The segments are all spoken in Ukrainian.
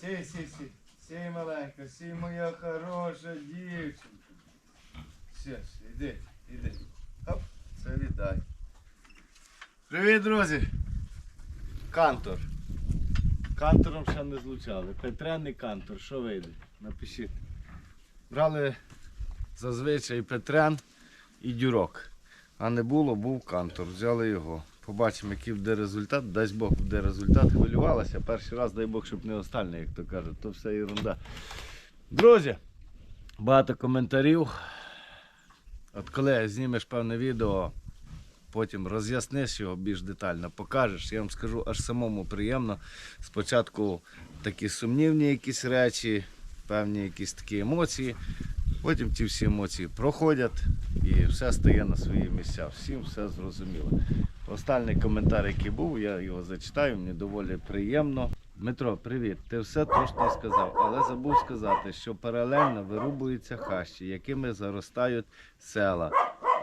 Сій, сій, сій. Сій, маленька, сій, моя хороша дівчинка. Все, все, іди, іди. Хоп, це віддай. Привіт, друзі! Кантор. Кантором ще не злучали. Петряний кантор, що вийде? Напишіть. Брали зазвичай Петрян і дюрок. А не було, був кантор. Взяли його. Побачимо, який буде результат. Дасть Бог буде результат. Хвилювалася. Перший раз, дай Бог, щоб не останній, як то кажуть. То все ерунда. Друзі, багато коментарів. От коли знімеш певне відео, потім роз'ясниш його більш детально, покажеш. Я вам скажу, аж самому приємно. Спочатку такі сумнівні якісь речі, певні якісь такі емоції. Потім ті всі емоції проходять і все стає на свої місця. Всім все зрозуміло. Останній коментар, який був, я його зачитаю, мені доволі приємно. Дмитро, привіт. Ти все точно сказав, але забув сказати, що паралельно вирубуються хащі, якими заростають села,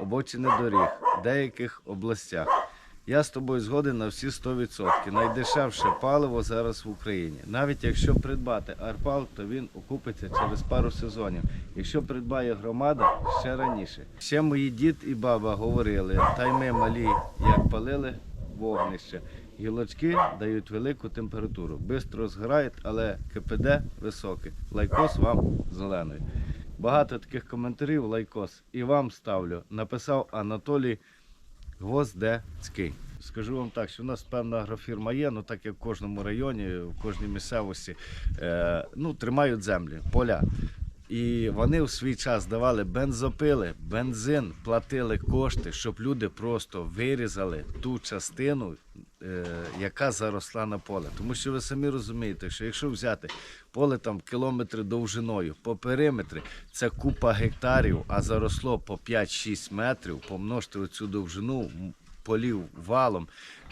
обочини доріг в деяких областях. Я з тобою згоден на всі 100%. Найдешевше паливо зараз в Україні. Навіть якщо придбати арпал, то він окупиться через пару сезонів. Якщо придбає громада, ще раніше. Ще мої дід і баба говорили, та й ми малі, як палили вогнище. Гілочки дають велику температуру. Бистро згорають, але КПД високе. Лайкос вам зелений. Багато таких коментарів, лайкос. І вам ставлю. Написав Анатолій Гвоздецький. Скажу вам так, що у нас певна агрофірма є, ну так як в кожному районі, в кожній місцевості е, ну, тримають землі, поля. І вони в свій час давали бензопили, бензин, платили кошти, щоб люди просто вирізали ту частину, яка заросла на поле. Тому що ви самі розумієте, що якщо взяти поле там кілометри довжиною, по периметрі це купа гектарів, а заросло по 5-6 метрів, помножте оцю довжину полів валом, е,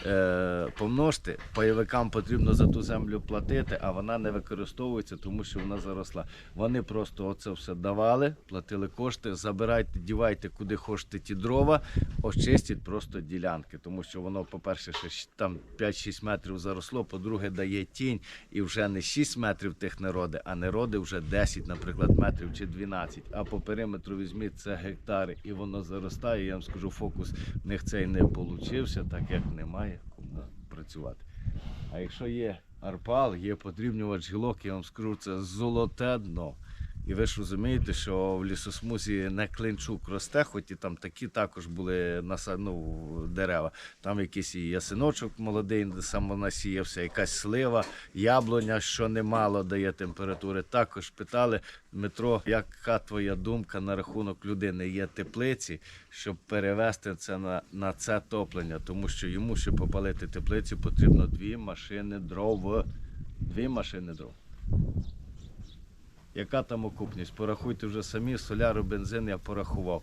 помножте, пайовикам потрібно за ту землю платити, а вона не використовується, тому що вона заросла. Вони просто оце все давали, платили кошти, забирайте, дівайте куди хочете ті дрова, очистіть просто ділянки, тому що воно, по-перше, ще там 5-6 метрів заросло, по-друге, дає тінь, і вже не 6 метрів тих народи, а народи вже 10, наприклад, метрів чи 12. А по периметру візьміть це гектари, і воно заростає. Я вам скажу, фокус в них цей не получився, так як немає працювати. А якщо є арпал, є подрібнювач гілок, я вам скажу, це золоте дно. І ви ж розумієте, що в лісосмузі не клинчук росте, хоч і там такі також були ну, дерева. Там якийсь і ясиночок молодий, де сам насіявся, якась слива, яблуня, що немало дає температури. Також питали Дмитро, яка твоя думка на рахунок людини? Є теплиці, щоб перевести це на, на це топлення, тому що йому, щоб попалити теплицю, потрібно дві машини дров. Дві машини дров. Яка там окупність? Порахуйте вже самі, соляру, бензин я порахував.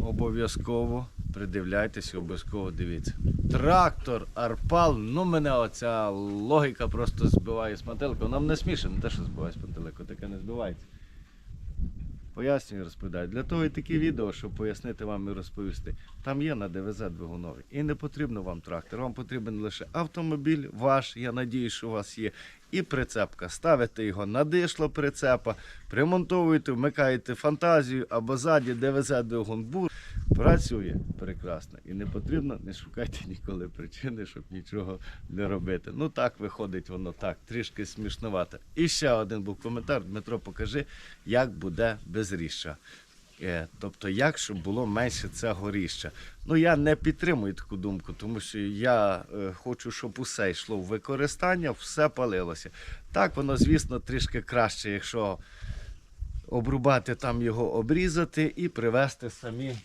Обов'язково придивляйтеся, обов'язково дивіться. Трактор, арпал, ну мене оця логіка просто збиває з пантелику. Нам не смішно, не те, що збиває з пантелику, таке не збивається. Пояснюю, розповідаю. Для того і такі відео, щоб пояснити вам і розповісти. Там є на ДВЗ двигуновий. І не потрібно вам трактор. Вам потрібен лише автомобіль ваш, я надію, що у вас є, і прицепка. Ставите його на дишло прицепа, примонтовуєте, вмикаєте фантазію або ззаді ДВЗ двигун бур. Працює прекрасно. І не потрібно, не шукайте ніколи причини, щоб нічого не робити. Ну так виходить воно так, трішки смішнувато. І ще один був коментар. Дмитро, покажи, як буде безріжжя. Е, Тобто, як щоб було менше це горіща. Ну я не підтримую таку думку, тому що я е, хочу, щоб усе йшло в використання, все палилося. Так, воно, звісно, трішки краще, якщо обрубати там його, обрізати і привезти самі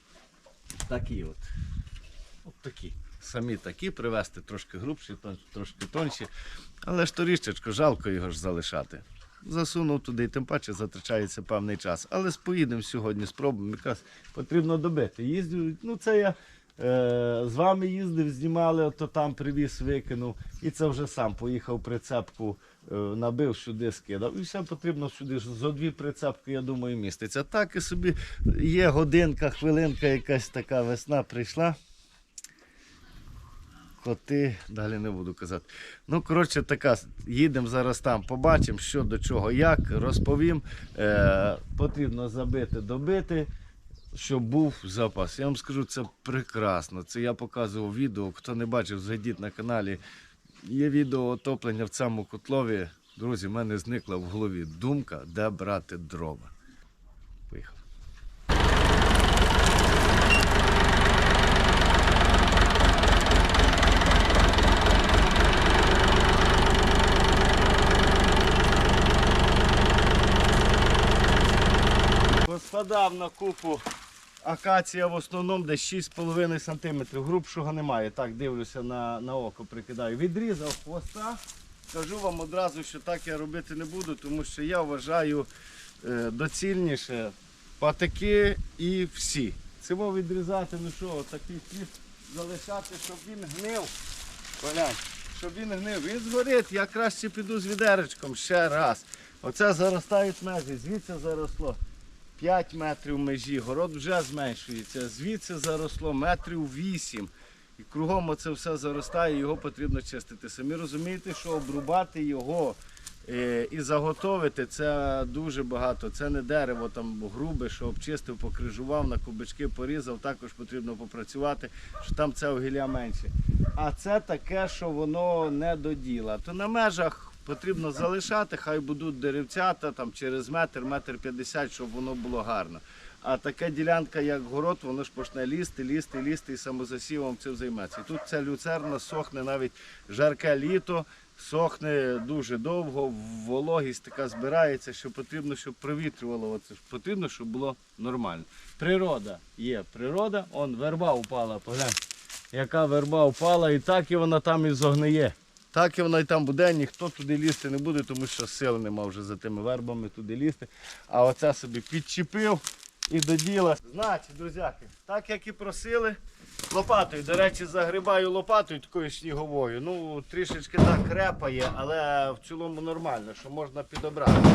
такі от. От такі. Самі такі привезти, трошки грубші, трошки тонші. Але ж то ріжечко, жалко його ж залишати. Засунув туди, тим паче затрачається певний час. Але поїдемо сьогодні, спробуємо. Якраз потрібно добити. Їздю, ну це я е, з вами їздив, знімали, ото там привіз, викинув. І це вже сам поїхав прицепку, набив сюди, скидав. І все потрібно сюди зо дві прицепки, я думаю, міститься. Так і собі є годинка, хвилинка, якась така весна прийшла. коти, далі не буду казати. Ну, коротше, така, їдемо зараз там, побачимо, що до чого, як, розповім. Е, потрібно забити, добити, щоб був запас. Я вам скажу, це прекрасно. Це я показував відео. Хто не бачив, зайдіть на каналі. Є відео отоплення в цьому котлові. Друзі, в мене зникла в голові думка, де брати дрова. Поїхали. Поскладав на купу акація в основному десь 6,5 см. Грубшого немає. Так, дивлюся на, на око, прикидаю. Відрізав хвоста. Кажу вам одразу, що так я робити не буду, тому що я вважаю е, доцільніше патики і всі. Цього відрізати, ну що, такий хліб залишати, щоб він гнив. Поглянь, щоб він гнив. Він згорить, я краще піду з відеречком ще раз. Оце заростають межі, звідси заросло 5 метрів межі, город вже зменшується, звідси заросло метрів 8. І кругом оце все заростає, його потрібно чистити. Самі розумієте, що обрубати його е, і заготовити це дуже багато. Це не дерево там грубе, що обчистив, покрижував, на кубички порізав, також потрібно попрацювати, що там це огілля менше. А це таке, що воно не до діла. То на межах потрібно залишати, хай будуть деревцята там через метр, метр п'ятдесят, щоб воно було гарно. А така ділянка, як город, воно ж почне лізти, лізти, лізти і самозасівом цим займеться. І тут ця люцерна сохне навіть жарке літо, сохне дуже довго, вологість така збирається, що потрібно, щоб провітрювало. Оце ж потрібно, щоб було нормально. Природа є природа, он верба упала, поглянь. Яка верба впала, і так і вона там і зогниє. Так і вона і там буде, ніхто туди лізти не буде, тому що сил нема вже за тими вербами туди лізти. А оце собі підчепив і до діла. Значить, друзяки, так як і просили, лопатою. До речі, загрибаю лопатою такою сніговою. Ну, трішечки так крепає, але в цілому нормально, що можна підобрати.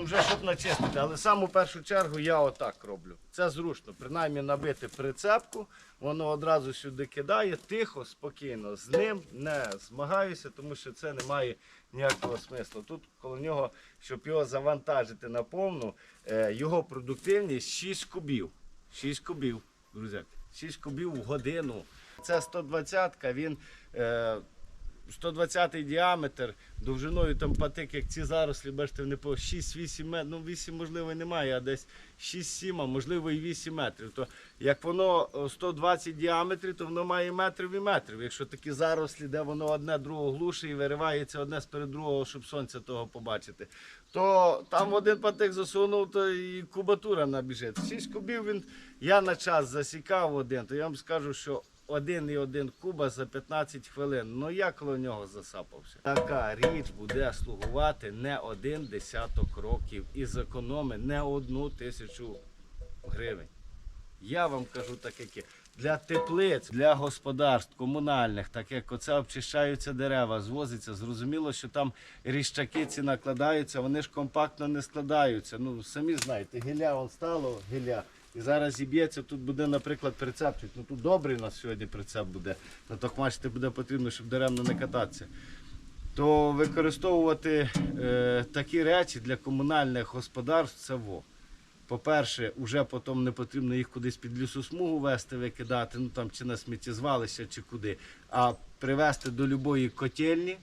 Ну, вже щоб начистити. Але саме в першу чергу я отак роблю. Це зручно, принаймні набити прицепку, воно одразу сюди кидає, тихо, спокійно. З ним не змагаюся, тому що це не має ніякого смислу. Тут коло нього, щоб його завантажити на повну, е, його продуктивність 6 кубів. 6 кубів, друзі. 6 кубів в годину. Це 120-ка, він. Е, 120 діаметр, довжиною там патик, як ці зарослі, бачите, вони по 6-8 метрів, ну 8 можливо немає, а десь 6-7, а можливо і 8 метрів. То як воно 120 діаметрів, то воно має метрів і метрів. Якщо такі зарослі, де воно одне другого глушить і виривається одне сперед другого, щоб сонця того побачити, то там один патик засунув, то і кубатура набіжить. 6 кубів він, я на час засікав один, то я вам скажу, що один і один куба за 15 хвилин. Ну я коло нього засапався. Така річ буде слугувати не один десяток років і зекономить не одну тисячу гривень. Я вам кажу так, як є. Для теплиць, для господарств комунальних, так як оце обчищаються дерева, звозиться, зрозуміло, що там ріщаки ці накладаються, вони ж компактно не складаються. Ну, самі знаєте, гілля он стало, гілля. І зараз зіб'ється, тут буде, наприклад, прицепчик. Ну тут добрий у нас сьогодні прицеп буде. На тохмачити буде потрібно, щоб даремно не кататися. То використовувати е, такі речі для комунальних господарств це во. По-перше, вже потім не потрібно їх кудись під лісосмугу вести, викидати, ну там чи на сміттєзвалище, чи куди, а привезти до любої котельні,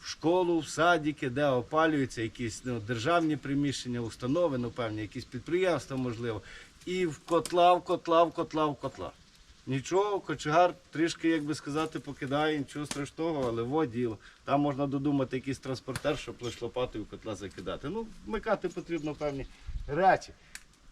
в школу, в садики, де опалюються якісь ну, державні приміщення, установи, ну певні, якісь підприємства, можливо. І в котла, в котла, в котла, в котла. Нічого, кочегар трішки, як би сказати, покидає, нічого страшного, але во діло. Там можна додумати якийсь транспортер, щоб лише лопатою котла закидати. Ну, вмикати потрібно певні речі.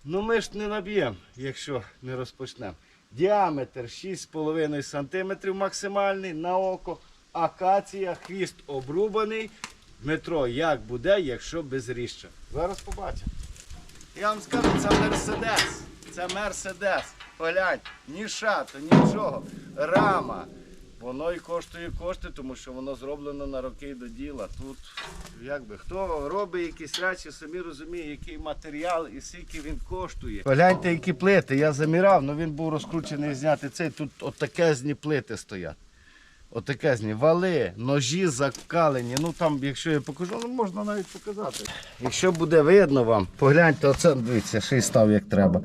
Ну ми ж не наб'ємо, якщо не розпочнемо. Діаметр 6,5 см максимальний на око. Акація, хвіст обрубаний. Дмитро, як буде, якщо без ріжча? Зараз побачимо. Я вам скажу, це Мерседес. Це Мерседес. Поглянь, ні шату, нічого. Рама. Воно і коштує кошти, тому що воно зроблено на роки до діла. Тут, якби, хто робить якісь речі, самі розуміє, який матеріал і скільки він коштує. Погляньте, які плити. Я замірав, але він був розкручений зняти цей. Тут отакезні плити стоять. Отакезні вали, ножі закалені. Ну там, якщо я покажу, ну можна навіть показати. Якщо буде видно вам, погляньте, оце дивіться, ще й став як треба.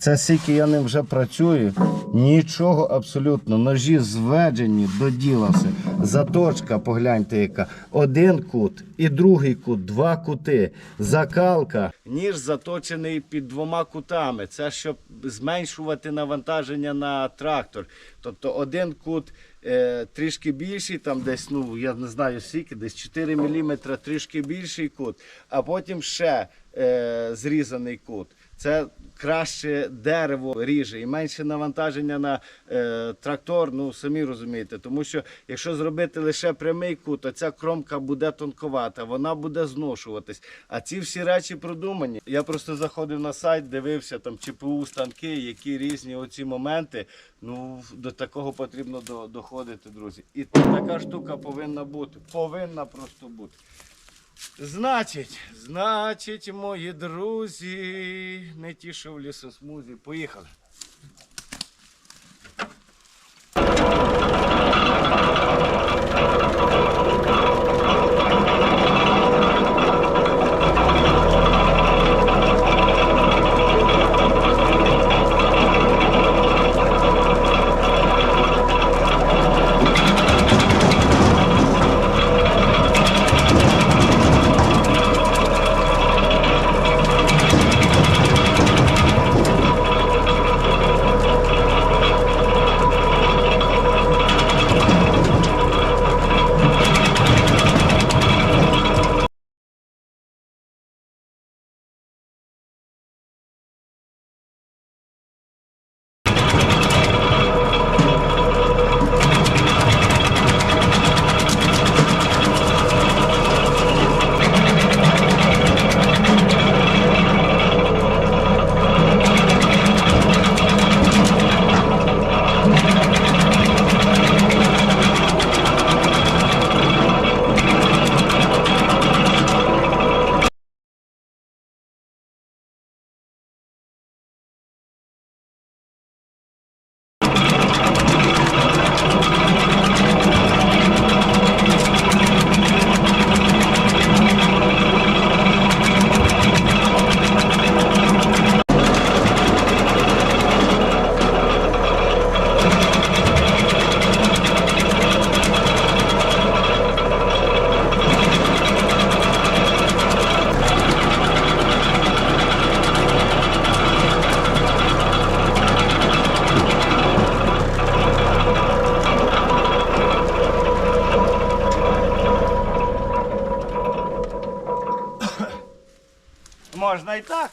Це скільки я ним вже працюю, нічого абсолютно. Ножі зведені до діла все. Заточка, погляньте, яка. Один кут і другий кут, два кути. Закалка. Ніж заточений під двома кутами. Це щоб зменшувати навантаження на трактор. Тобто один кут е, трішки більший, там десь, ну я не знаю скільки, десь 4 мм трішки більший кут, а потім ще е, зрізаний кут. Це краще дерево ріже і менше навантаження на е, трактор, ну самі розумієте. Тому що якщо зробити лише прямий кут, то ця кромка буде тонковата, вона буде зношуватись. А ці всі речі продумані. Я просто заходив на сайт, дивився там ЧПУ станки, які різні оці моменти. Ну до такого потрібно до- доходити, друзі. І така штука повинна бути. Повинна просто бути. Значить, значить, мої друзі, не тішив лісосмузі. Поїхали. Можна і так.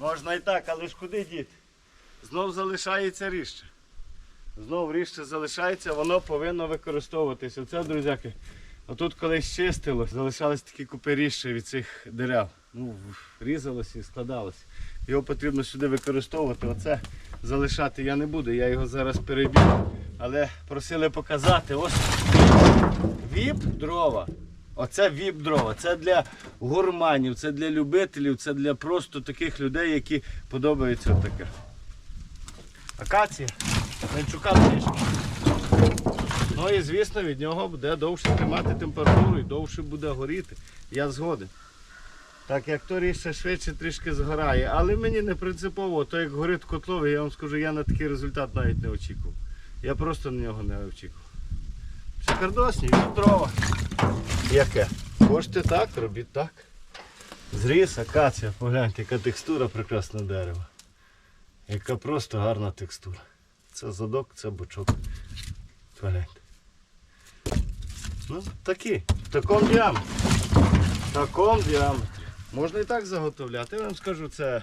Можна і так, але ж куди діти? Знов залишається ріжче. Знов ріжче залишається, воно повинно використовуватися. Це, друзяки, отут колись чистилось, залишались такі купи ріжче від цих дерев. Ну, різалося і складалося. Його потрібно сюди використовувати. Оце залишати я не буду, я його зараз переб'ю. Але просили показати. Ось віп дрова. Оце віп дрова. Це для гурманів, це для любителів, це для просто таких людей, які подобається таке. Акація. Менчука трішки. Ну і звісно від нього буде довше тримати температуру і довше буде горіти. Я згоден. Так як то ріжче швидше трішки згорає. Але мені не принципово, то як горить котловий, я вам скажу, я на такий результат навіть не очікував. Я просто на нього не очікував. Шикардосні, від дрова. Яке? Хочете так, робіть так. Зріз, акація, погляньте, яка текстура прекрасного дерева. Яка просто гарна текстура. Це задок, це бочок. Погляньте. Ну, такі, в такому діаметрі. В такому діаметрі. Можна і так заготовляти. Я вам скажу, це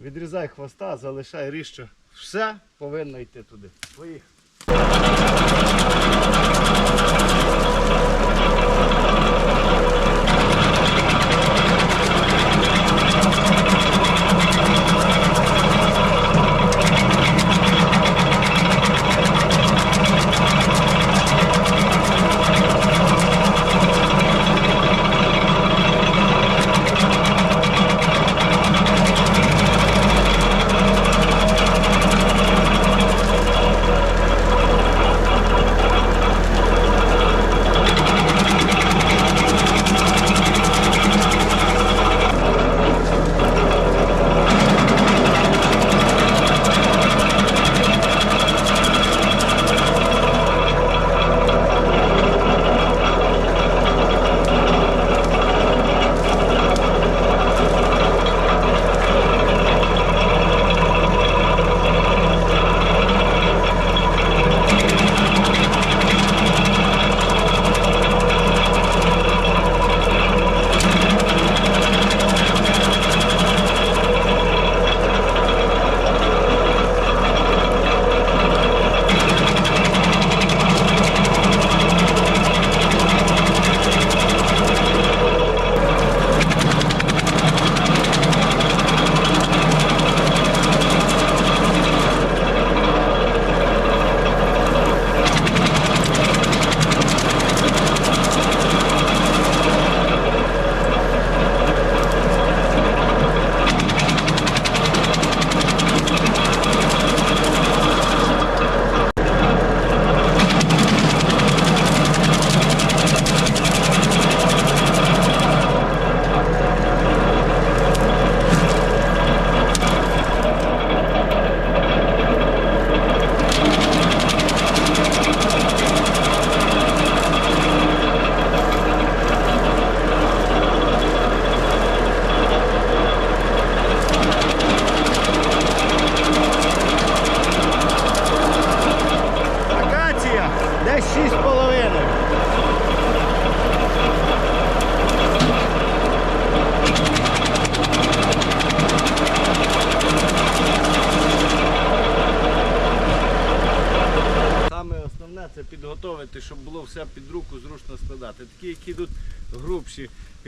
відрізай хвоста, залишай ріжче. Все повинно йти туди. Поїхали.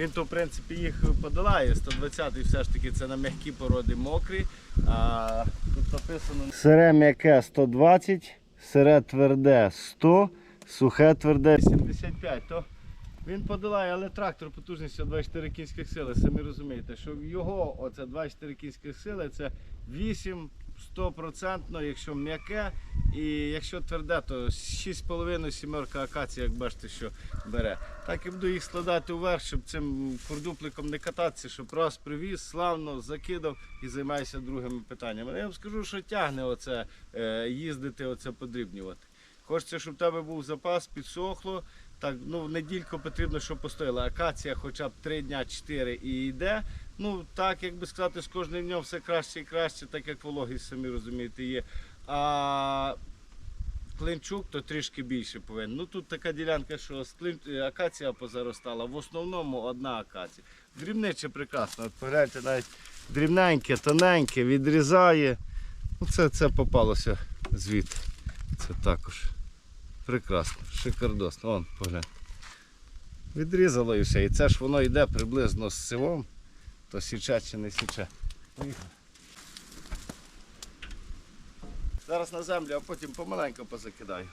Він то в принципі їх подолає. 120-й все ж таки це на м'які породи мокрі. А тут написано сире м'яке 120, сире тверде 100, сухе тверде 75. То він подолає, але трактор потужністю 24 кінських сили. Самі розумієте, що його оце 24 кінських сили це 8 100%, якщо м'яке, і якщо тверде, то 6,5 сімерка акація, як бачите, що бере. Так і буду їх складати вверх, щоб цим курдупликом не кататися, щоб раз привіз, славно закидав і займаюся другими питаннями. Я вам скажу, що тягне оце е, їздити, оце подрібнювати. Хочеться, щоб в тебе був запас, підсохло. Так, ну, недільку потрібно, щоб постояла. Акація хоча б 3 дня, 4 і йде. Ну, так, як би сказати, з кожним днем все краще і краще, так як вологість, самі розумієте, є. А клинчук то трішки більше повинен. Ну тут така ділянка, що клин... акація позаростала, в основному одна акація. Дрібниче прекрасно. От погляньте, навіть дрібненьке, тоненьке, відрізає. Ну, це, це попалося звідти. Це також. Прекрасно, шикардосно. Вон, поглянь. Відрізало і все. І це ж воно йде приблизно з сивом, то січе чи не січе. Зараз на землю, а потім помаленьку позакидаю.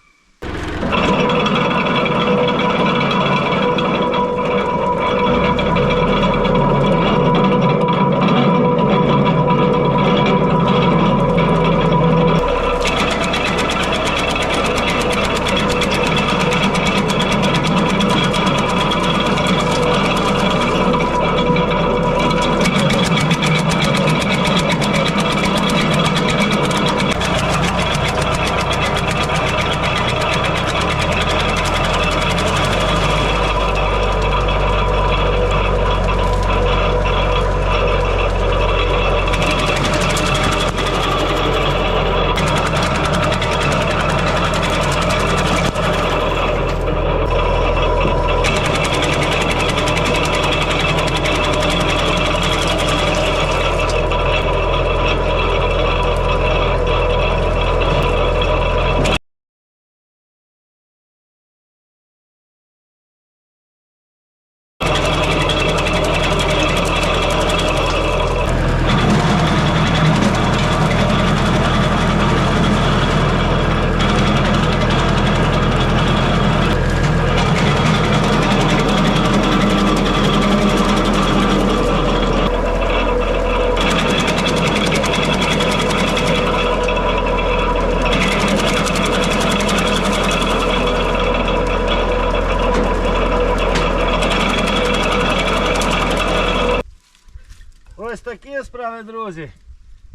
Ось такі справи, друзі.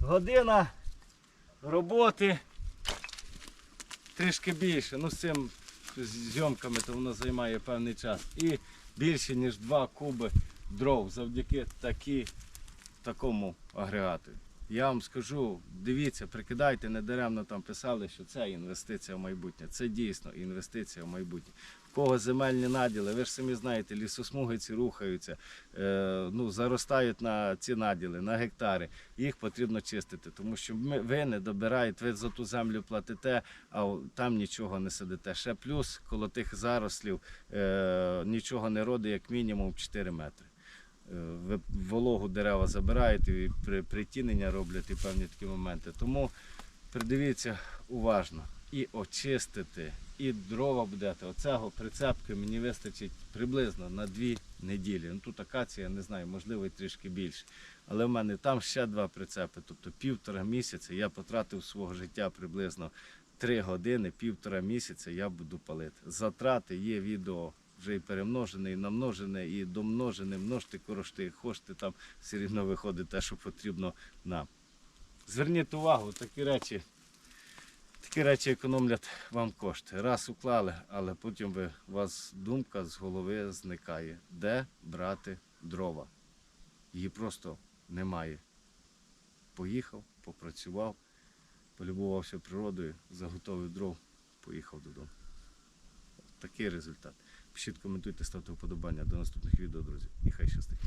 Година роботи трішки більше. Ну, з цим зйомками то воно займає певний час. І більше, ніж 2 куби дров завдяки такі, такому агрегату. Я вам скажу, дивіться, прикидайте, недаремно там писали, що це інвестиція в майбутнє. Це дійсно інвестиція в майбутнє. В кого земельні наділи, ви ж самі знаєте, лісосмуги ці рухаються, е, ну, заростають на ці наділи, на гектари. Їх потрібно чистити, тому що ми, ви не добираєте, ви за ту землю платите, а там нічого не сидите. Ще плюс коло тих зарослів е, нічого не родить, як мінімум 4 метри. Вологу дерева забирають і при, притінення роблять і певні такі моменти. Тому придивіться уважно і очистити, і дрова будете. Оцього прицепки мені вистачить приблизно на дві неділі. Ну тут акація, не знаю, можливо і трішки більше. Але в мене там ще два прицепи, тобто півтора місяця я потратив свого життя приблизно три години, півтора місяця я буду палити. Затрати є відео вже і перемножене, і намножене, і домножене, множте корошти, хочете там все рівно виходить те, що потрібно нам. Зверніть увагу, такі речі, такі речі економлять вам кошти. Раз уклали, але потім ви, у вас думка з голови зникає. Де брати дрова? Її просто немає. Поїхав, попрацював, полюбувався природою, заготовив дров, поїхав додому. Такий результат. Пишіть, коментуйте, ставте вподобання. До наступних відео, друзі. І хай щастить.